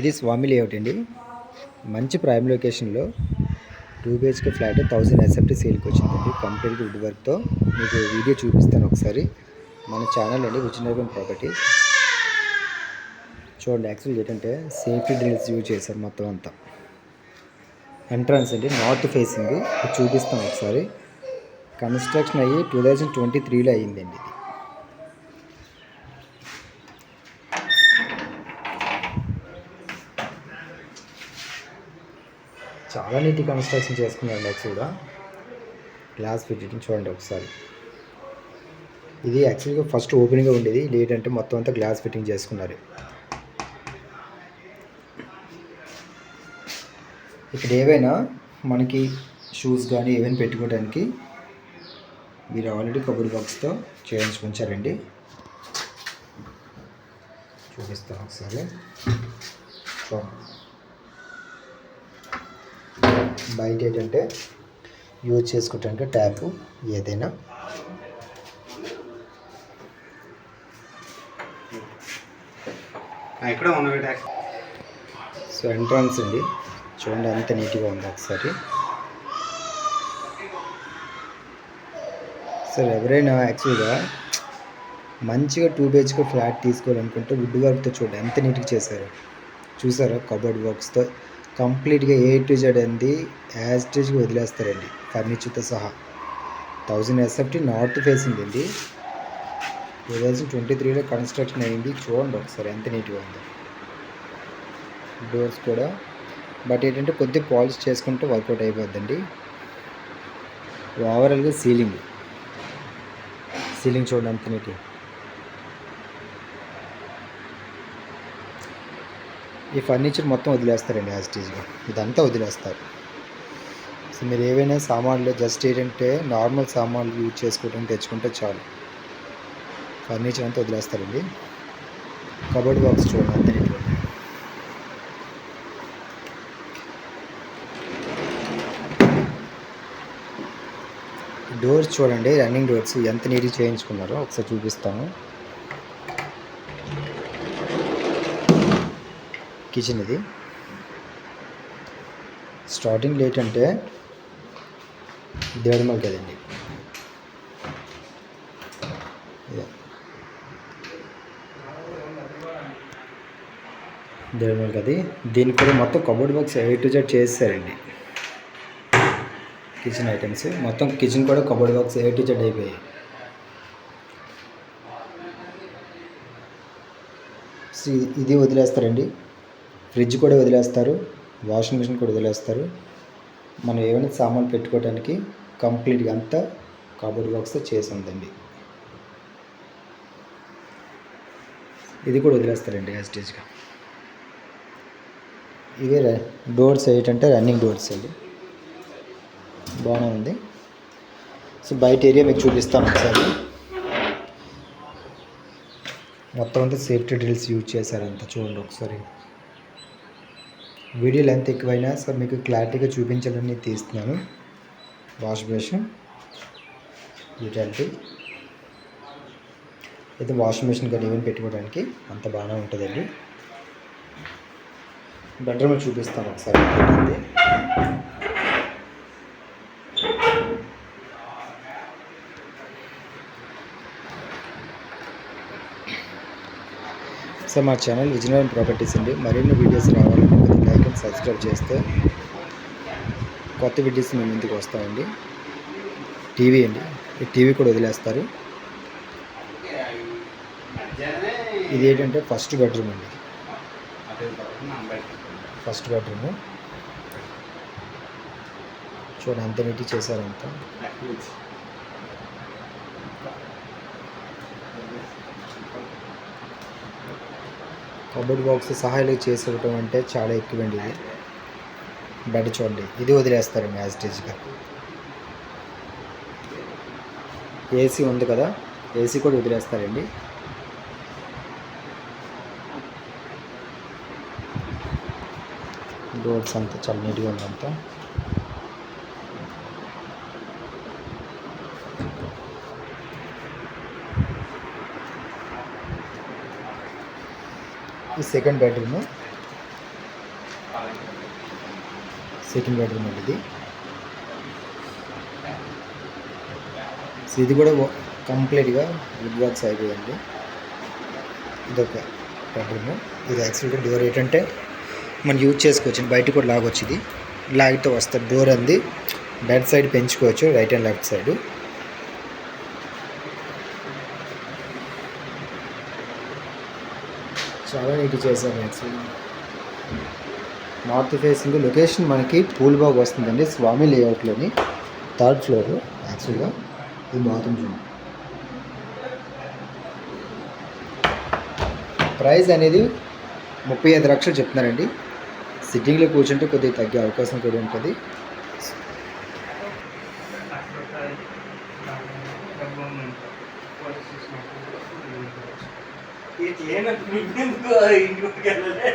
ఇది స్వామి లేఅవుట్ అండి. మంచి ప్రైమ్ లొకేషన్లో two BHK flat thousand SFT సేల్కి వచ్చిందండి. కంప్లీట్ వుడ్ వర్క్తో మీకు వీడియో చూపిస్తాను ఒకసారి. మన ఛానల్ అండి విజయనగరం ప్రాపర్టీ చూడండి యాక్చువల్ ఏంటంటే సేఫ్టీ డ్రిల్స్ యూజ్ చేశారు మొత్తం అంతా. ఎంట్రన్స్ అండి నార్త్ ఫేసింగ్. చూపిస్తాం ఒకసారి. కన్స్ట్రక్షన్ అయ్యి టూ థౌజండ్ ట్వంటీ త్రీలో అయ్యిందండి ఇది. చాలా నీట్ కన్స్ట్రక్షన్ చేసుకున్నాడు యాక్చువల్గా గ్లాస్ ఫిట్టింగ్ చూడండి ఒకసారి. ఇది యాక్చువల్గా ఫస్ట్ ఓపెనింగ్ ఉండేది. లేట్ అంటే మొత్తం అంతా గ్లాస్ ఫిట్టింగ్ చేసుకున్నారు. ఇక్కడ ఏవైనా మనకి షూస్ కానీ ఏవైనా పెట్టుకోవడానికి మీరు ఆల్రెడీ కబుర్ బాక్స్తో చేయించుకుంటారండి చూపిస్తాను ఒకసారి. చూడండి. బయట ఏంటంటే యూజ్ చేసుకోవటానికి ట్యాప్ ఏదైనా. సో ఎంట్రన్స్ అండి. చూడండి ఎంత నీట్గా ఉంది ఒకసారి. సార్ ఎవరైనా యాక్చువల్గా మంచిగా టూ బిహెచ్కే ఫ్లాట్ తీసుకోవాలనుకుంటే వుడ్ వర్క్తో చూడండి ఎంత నీట్గా చేశారు. చూసారా కబోర్డ్ వర్క్స్తో కంప్లీట్గా ఏ టు జెడ్ అంది యాజ్ టీజ్గా వదిలేస్తారండి. ఫర్నిచర్తో సహా. థౌజండ్ ఎస్ఎఫ్టీ నార్త్ ఫేసింగ్ అండి. టూ థౌజండ్ ట్వంటీ త్రీలో కన్స్ట్రక్షన్ అయింది. చూడండి ఒకసారి ఎంత నీట్గా ఉందో. డోర్స్ కూడా. బట్ ఏంటంటే కొద్దిగా పాలిష్ చేసుకుంటే వర్కౌట్ అయిపోద్దండి. ఓవరాల్గా సీలింగ్. సీలింగ్ చూడండి ఎంత నీట్గా. ఈ ఫర్నిచర్ మొత్తం వదిలేస్తారండి యాజ్ టీజ్గా ఇదంతా వదిలేస్తారు. సో మీరు ఏవైనా సామాన్లు జస్ట్ ఏంటంటే నార్మల్ సామాన్లు యూజ్ చేసుకోవడం తెచ్చుకుంటే చాలు. ఫర్నిచర్ అంతా వదిలేస్తారండి. కబోర్డ్ బాక్స్ చూడండి అంత నీట్గా డోర్స్ చూడండి రన్నింగ్ డోర్స్ ఎంత నీట్గా చేయించుకున్నారో ఒకసారి చూపిస్తాను. కిచెన్ ఇది. స్టార్టింగ్ లేట్ అంటే దేవడమల్ కదండి. ఇదే. దేవడమల్ కది దీనికి కూడా మొత్తం cupboard box A to Z చేస్తారండి కిచెన్ ఐటమ్స్ మొత్తం కిచెన్ కూడా cupboard box A to Z అయిపోయాయి. ఇది వదిలేస్తారండి. ఫ్రిడ్జ్ కూడా వదిలేస్తారు వాషింగ్ మిషన్ కూడా వదిలేస్తారు. మనం ఏమైనా సామాన్లు పెట్టుకోవడానికి కంప్లీట్గా అంతా కబోర్డ్ బాక్స్తో చేసి ఉందండి. ఇది కూడా వదిలేస్తారండి యాస్టేజ్గా ఇవే డోర్స్ ఏంటంటే రన్నింగ్ డోర్స్ అండి. బాగానే ఉంది. సో బయట ఏరియా మీకు చూపిస్తాను ఒకసారి. మొత్తం అంతా సేఫ్టీ డ్రిల్స్ యూజ్ చేశారంత చూడండి ఒకసారి. వీడియో లెంత్ ఎక్కువైనా సో మీకు క్లారిటీగా చూపించాలని తీస్తున్నాను. Wash brush utility. అయితే వాషింగ్ మిషన్ కానీ ఈవెన్ పెట్టుకోవడానికి అంత బాగానే ఉంటుందండి. బెడ్రూమ్ చూపిస్తాను ఒకసారి ఏంటంటే సో మా ఛానల్ విజయనగరం ప్రాపర్టీస్ అండి. మరిన్ని వీడియోస్ రావాలనుకుంటే ఐకన్ సబ్స్క్రైబ్ చేస్తే కొత్త వీడియోస్ మేము ఇంటికి వస్తామండి టీవీ అండి. ఈ టీవీ కూడా వదిలేస్తారు. ఇది ఏంటంటే ఫస్ట్ బెడ్రూమ్ అండి. ఫస్ట్ బెడ్రూమ్ చూడండి అంత నీటి చేశారంతా. కబోర్డ్ బాక్స్ సహాయాలు చేసి ఇవ్వటం అంటే చాలా ఎక్కువండి ఇది. బెడ్ చూడండి. ఇది వదిలేస్తారండి యాజిటేజ్గా ఏసీ ఉంది కదా ఏసీ కూడా వదిలేస్తారండి. డోర్స్ అంతా చాలా నీట్గా ఉందంతా ఈ సెకండ్ బెడ్రూమ్ సెకండ్ బెడ్రూమ్ అండి ఇది. సో ఇది కూడా కంప్లీట్గా వుడ్ వర్క్స్ అయిపోయింది. ఇదొక బెడ్రూమ్ ఇది యాక్చువల్గా డోర్ ఏంటంటే మనం యూజ్ చేసుకోవచ్చు. బయట కూడా లాగొచ్చు ఇది. లాగితే వస్తుంది డోర్ అంది బెడ్ సైడ్ పెంచుకోవచ్చు. రైట్ అండ్ లెఫ్ట్ సైడ్ చాలా నీట్ చేశారు యాక్చువల్లీ నార్త్ ఫేసింగ్ లొకేషన్ మనకి పూల్ బాగ్ వస్తుందండి స్వామి లేఅవుట్లోని థర్డ్ ఫ్లోర్ యాక్చువల్గా ఇది బాత్రూమ్ రూమ్ ప్రైస్ అనేది ముప్పై ఐదు లక్షలు చెప్తున్నారండి. సిట్టింగ్లో కూర్చుంటే కొద్దిగా తగ్గే అవకాశం కూడా ఉంటుంది. ఏంటంటే ఇంటికి వెళ్ళలే?